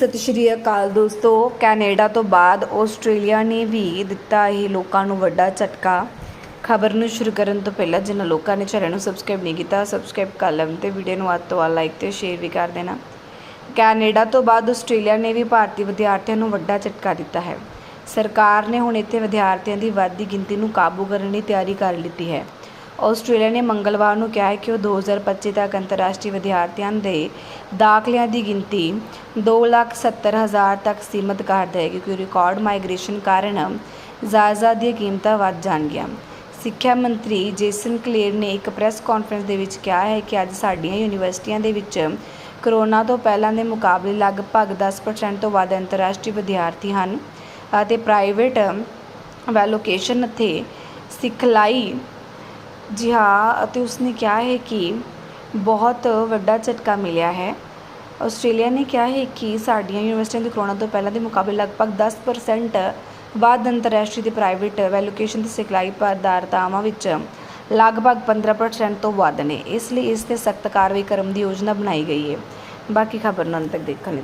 ਸਤਿ ਸ਼੍ਰੀ ਅਕਾਲ ਦੋਸਤੋ। ਕੈਨੇਡਾ ਤੋਂ ਬਾਅਦ ਆਸਟ੍ਰੇਲੀਆ ਨੇ ਵੀ ਦਿੱਤਾ ਇਹ ਲੋਕਾਂ ਨੂੰ ਵੱਡਾ ਝਟਕਾ। ਖਬਰ ਨੂੰ ਸ਼ੁਰੂ ਕਰਨ ਤੋਂ ਪਹਿਲਾਂ ਜਿਨ੍ਹਾਂ ਲੋਕਾਂ ਨੇ ਚੈਨਲ ਨੂੰ ਸਬਸਕ੍ਰਾਈਬ ਨਹੀਂ ਕੀਤਾ, ਸਬਸਕ੍ਰਾਈਬ ਕਰ ਲਵੋ ਤੇ ਵੀਡੀਓ ਨੂੰ ਵੱਧ ਤੋਂ ਵੱਧ ਲਾਈਕ ਤੇ ਸ਼ੇਅਰ ਵੀ ਕਰ ਦੇਣਾ। ਕੈਨੇਡਾ ਤੋਂ ਬਾਅਦ ਆਸਟ੍ਰੇਲੀਆ ਨੇ ਵੀ ਭਾਰਤੀ ਵਿਦਿਆਰਥੀਆਂ ਨੂੰ ਵੱਡਾ ਝਟਕਾ ਦਿੱਤਾ ਹੈ। ਸਰਕਾਰ ਨੇ ਹੁਣ ਇੱਥੇ ਵਿਦਿਆਰਥੀਆਂ ਦੀ ਵੱਧਦੀ ਗਿਣਤੀ ਨੂੰ ਕਾਬੂ ਕਰਨ ਲਈ ਤਿਆਰੀ ਕਰ ਲਈ ਹੈ। ਆਸਟ੍ਰੇਲੀਆ ਨੇ ਮੰਗਲਵਾਰ ਨੂੰ ਕਿਹਾ ਹੈ ਕਿ ਉਹ 2025 ਤੱਕ ਅੰਤਰਰਾਸ਼ਟਰੀ ਵਿਦਿਆਰਥੀਆਂ ਦੇ ਦਾਖਲਿਆਂ ਦੀ ਗਿਣਤੀ 2,70,000 ਤੱਕ ਸੀਮਤ ਕਰ ਦੇਵੇਗੀ ਕਿਉਂਕਿ ਰਿਕਾਰਡ ਮਾਈਗ੍ਰੇਸ਼ਨ ਕਾਰਨ ਜਾਇਦਾਦ ਦੀਆਂ ਕੀਮਤਾਂ ਵੱਧ ਜਾਣਗੀਆਂ। ਸਿੱਖਿਆ ਮੰਤਰੀ ਜੇਸਨ ਕਲੇਰ ਨੇ ਇੱਕ ਪ੍ਰੈਸ ਕਾਨਫਰੰਸ ਦੇ ਵਿੱਚ ਕਿਹਾ ਹੈ ਕਿ ਅੱਜ ਸਾਡੀਆਂ ਯੂਨੀਵਰਸਿਟੀਆਂ ਦੇ ਵਿੱਚ ਕਰੋਨਾ ਤੋਂ ਪਹਿਲਾਂ ਦੇ ਮੁਕਾਬਲੇ ਲਗਭਗ 10% ਤੋਂ ਵੱਧ ਅੰਤਰਰਾਸ਼ਟਰੀ ਵਿਦਿਆਰਥੀ ਹਨ ਅਤੇ ਪ੍ਰਾਈਵੇਟ ਵੈਲੋਕੇਸ਼ਨ ਅਤੇ ਸਿਖਲਾਈ ਜੀ ਹਾਂ, ਅਤੇ ਉਸਨੇ ਕਿਹਾ ਹੈ ਕਿ ਬਹੁਤ ਵੱਡਾ ਝਟਕਾ ਮਿਲਿਆ ਹੈ। ਆਸਟ੍ਰੇਲੀਆ ਨੇ ਕਿਹਾ ਹੈ ਕਿ ਸਾਡੀਆਂ ਯੂਨੀਵਰਸਿਟੀਆਂ ਦੇ ਕਰੋਨਾ ਤੋਂ ਪਹਿਲਾਂ ਦੇ ਮੁਕਾਬਲੇ ਲਗਭਗ 10% ਵੱਧ ਅੰਤਰਰਾਸ਼ਟਰੀ ਤੇ ਪ੍ਰਾਈਵੇਟ ਵੈਲੋਕੇਸ਼ਨ ਤੇ ਸਿਖਲਾਈ ਪਦਾਰਥਾਵਾਂ ਵਿੱਚ ਲਗਭਗ 15% ਤੋਂ ਵੱਧ ਨੇ। ਇਸ ਲਈ ਇਸ ਤੇ ਸਖਤ ਕਾਰਵਾਈ ਕਰਨ ਦੀ ਯੋਜਨਾ ਬਣਾਈ ਗਈ ਹੈ। ਬਾਕੀ ਖਬਰ ਨੂੰ ਅੰਤ ਤੱਕ ਦੇਖਣ ਲਈ